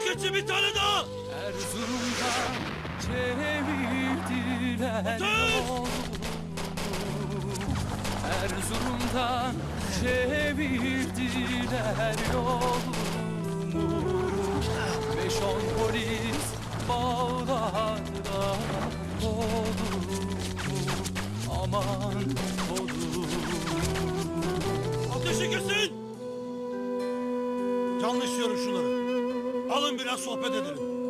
Roketçi bir tane daha. Erzurum'da çevirdiler yolu Erzurum'dan çevirdiler yolumu Beş on polis bağlarda olur Aman olur Ateşi kesin. Canlı istiyorum şunları. Alın biraz sohbet edelim.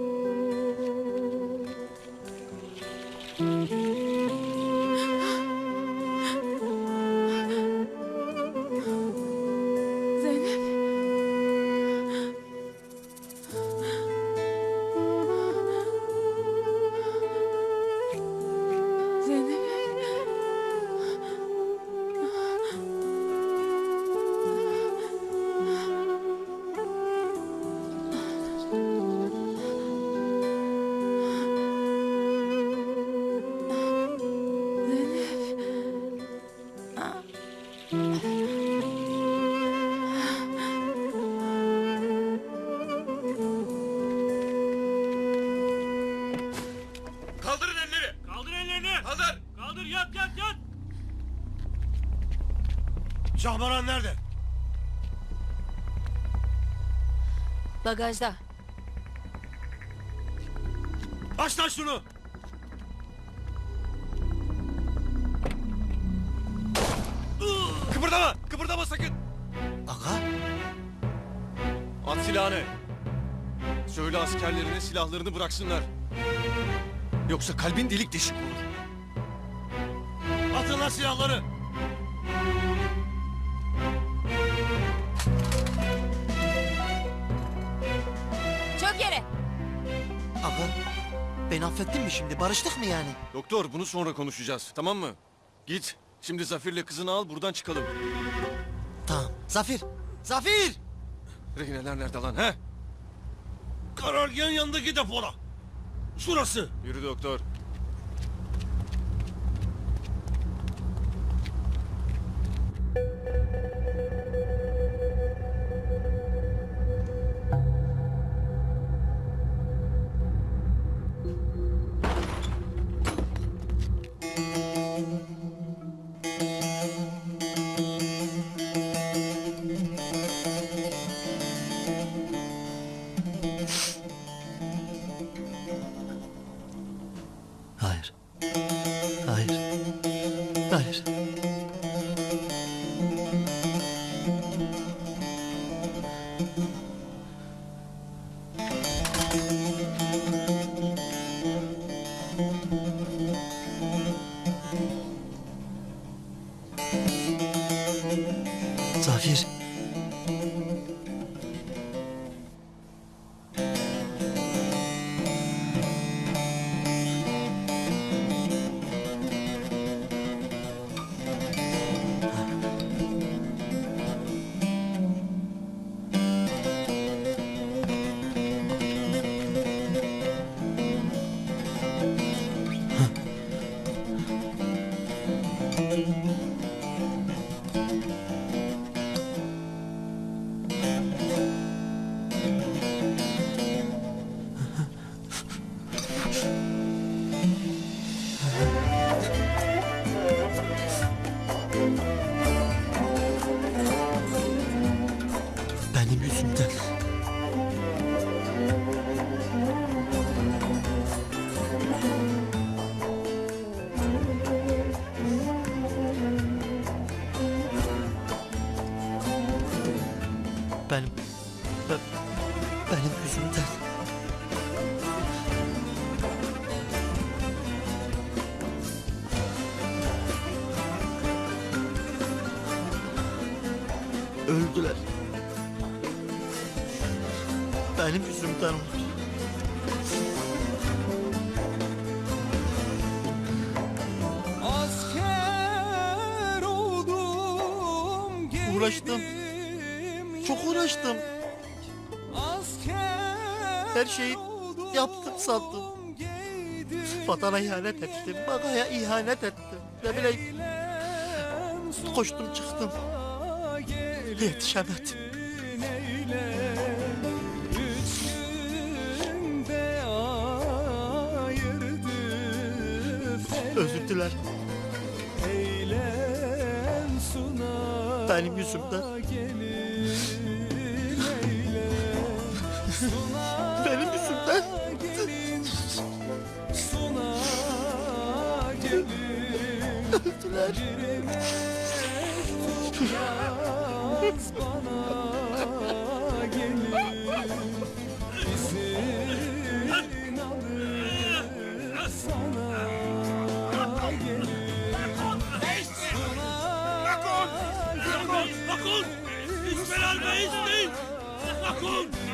Şahmaran nerede? Bagajda. Aç lan şunu. Kıpırdama. Kıpırdama sakın. Aga, At silahını. Söyle askerlerine silahlarını bıraksınlar. Yoksa kalbin delik deşik olur. Atın lan silahları. Aga. Ben affettin mi şimdi? Barıştık mı yani? Doktor bunu sonra konuşacağız tamam mı? Git. Şimdi Zafir'le kızını al buradan çıkalım. Tamam. Zafir! Zafir! Rehineler nerede lan he? Karargahın yanındaki depora. Şurası. Yürü doktor. Zafir. Benim... be- benim yüzümden. Öldüler. Benim yüzümden oldu. Asker oldum Uğraştım. Çok uğraştım. Her şeyi yaptım sandım. Vatana ihanet ettim, bakaya ihanet ettim. Ne bileyim, koştum çıktım. Yetişemedim. Özür dilerim. Benim yüzümden gelin suna gelin Öldüler. Vagabundo!